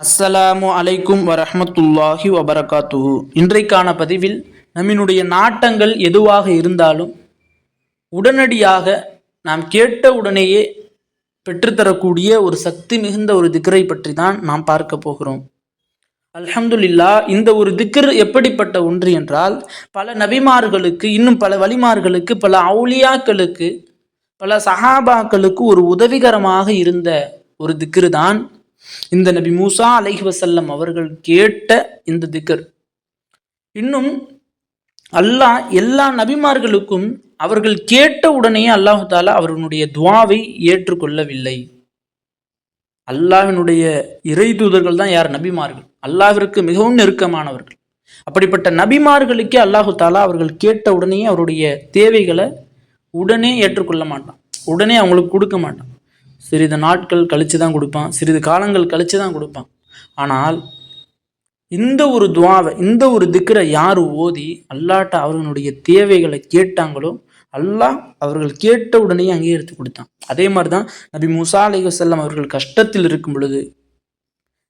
அஸ்ஸலாமு அலைக்கும் வரஹ்மத்துல்லாஹி வபரகாத்துஹு. இன்றைக்கான பதிவில் நம்மினுடைய நாட்டங்கள் எதுவாக இருந்தாலும் உடனடியாக நாம் கேட்ட உடனேயே பெற்றுத்தரக்கூடிய ஒரு சக்தி மிகுந்த ஒரு திக்கரை பற்றி தான் நாம் பார்க்க போகிறோம். அல்ஹம்துல்லா இந்த ஒரு திக்கர் எப்படிப்பட்ட ஒன்று என்றால் பல நபிமார்களுக்கு இன்னும் பல வழிமார்களுக்கு பல அவுலியாக்களுக்கு பல சஹாபாக்களுக்கு ஒரு உதவிகரமாக இருந்த ஒரு திக்ரு தான் இந்த நபி மூசா அலஹி வசல்லம் அவர்கள் கேட்ட இந்த திக்ர் இன்னும் அல்லாஹ் எல்லா நபிமார்களுக்கும் அவர்கள் கேட்ட உடனே அல்லாஹு தாலா அவர்களுடைய துவாவை ஏற்றுக்கொள்ளவில்லை. அல்லாஹினுடைய இறை தூதர்கள் தான் யார்? நபிமார்கள். அல்லாஹிற்கு மிகவும் நெருக்கமானவர்கள். அப்படிப்பட்ட நபிமார்களுக்கே அல்லாஹு தாலா அவர்கள் கேட்ட உடனே அவருடைய தேவைகளை உடனே ஏற்றுக்கொள்ள மாட்டான். உடனே அவங்களுக்கு கொடுக்க மாட்டான். சிறிது நாட்கள் கழித்து தான் கொடுப்பான் சிறிது காலங்கள் கழித்து தான் கொடுப்பான். ஆனால் இந்த ஒரு துவாவை இந்த ஒரு திக்கரை யார் ஓதி அல்லாட்ட அவர்களுடைய தேவைகளை கேட்டாங்களோ அல்லாஹ் அவர்கள் கேட்ட உடனே அங்கீகரித்து கொடுத்தான். அதே மாதிரி தான் நபி முசா அலைஹி அவர்கள் கஷ்டத்தில் இருக்கும் பொழுது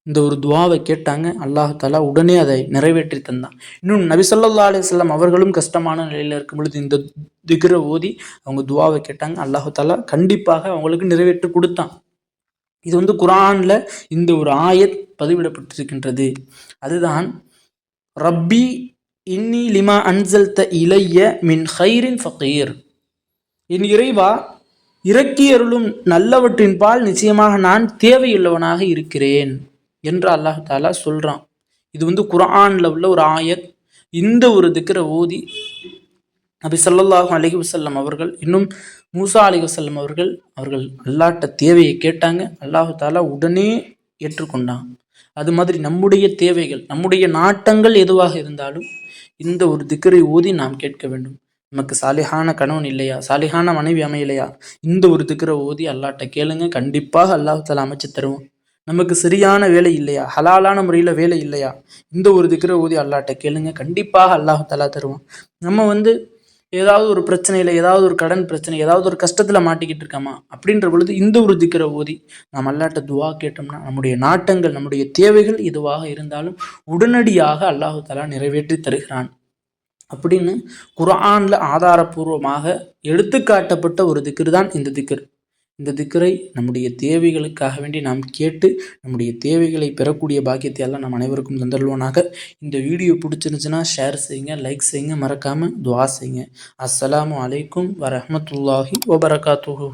இந்த ஒரு துவாவை கேட்டாங்க. அல்லாஹ் தாலா உடனே அதை நிறைவேற்றி தந்தான். இன்னும் நபிசல்லா அலிசல்லாம் அவர்களும் கஷ்டமான நிலையில் இருக்கும் பொழுது இந்த திக்ரை ஓதி அவங்க துவாவை கேட்டாங்க. அல்லாஹாலா கண்டிப்பாக அவங்களுக்கு நிறைவேற்றி கொடுத்தான். இது வந்து குரானில் இந்த ஒரு ஆயத் பதிவிடப்பட்டிருக்கின்றது. அதுதான் ரப்பி இன்னி லிமா அன்சல்த இளைய மின் ஹைரின் ஃபகீர். என் இறைவா இறக்கியருளும் நல்லவற்றின் பால் நிச்சயமாக நான் தேவையுள்ளவனாக இருக்கிறேன். என்று அல்லாஹ் தாலா சொல்கிறான் இது வந்து குரானில் உள்ள ஒரு ஆயத். இந்த ஒரு திக்கரை ஓதி நபி ஸல்லல்லாஹு அலைஹி வசல்லம் அவர்கள் இன்னும் மூசா அலி வசல்லம் அவர்கள் அவர்கள் அல்லாட்ட தேவையை கேட்டாங்க. அல்லாஹு தாலா உடனே ஏற்றுக்கொண்டான். அது மாதிரி நம்முடைய தேவைகள் நம்முடைய நாட்டங்கள் எதுவாக இருந்தாலும் இந்த ஒரு திக்கரை ஓதி நாம் கேட்க வேண்டும். நமக்கு சாலிஹான கணவன் இல்லையா? சாலிஹான மனைவி அமையலையா? இந்த ஒரு திக்கரை ஓதி அல்லாட்ட கேளுங்க. கண்டிப்பாக அல்லாஹ் தாலா அமைச்சு தருவோம் நமக்கு சரியான வேலை இல்லையா? ஹலாலான முறையில் வேலை இல்லையா? இந்த ஒரு திக்கரை ஓதி அல்லாட்ட கேளுங்க. கண்டிப்பாக அல்லாஹலா தாலா தருவான். நம்ம வந்து ஏதாவது ஒரு பிரச்சனையில் ஏதாவது ஒரு கடன் பிரச்சனை ஏதாவது ஒரு கஷ்டத்தில் மாட்டிக்கிட்டு இருக்கோமா? அப்படின்ற பொழுது இந்த ஒரு திக்கரை ஓதி நாம் அல்லாட்ட துவா கேட்டோம்னா நம்முடைய நாட்டங்கள் நம்முடைய தேவைகள் எதுவாக இருந்தாலும் உடனடியாக அல்லாஹு நிறைவேற்றி தருகிறான். அப்படின்னு குரானில் ஆதாரபூர்வமாக எடுத்துக்காட்டப்பட்ட ஒரு திக்ரு தான் இந்த திக்ர். இந்த திக்கரை நம்முடைய தேவைகளுக்காக வேண்டி நாம் கேட்டு நம்முடைய தேவைகளை பெறக்கூடிய பாக்கியத்தை எல்லாம் நம் அனைவருக்கும் தந்தருவானாக இந்த வீடியோ பிடிச்சிருந்துச்சுன்னா ஷேர் செய்யுங்க லைக் செய்யுங்க மறக்காமல் துவா செய்யுங்க. அஸ்ஸலாமு அலைக்கும் வரமத்துல்லாஹி வபரகாத்துஹு.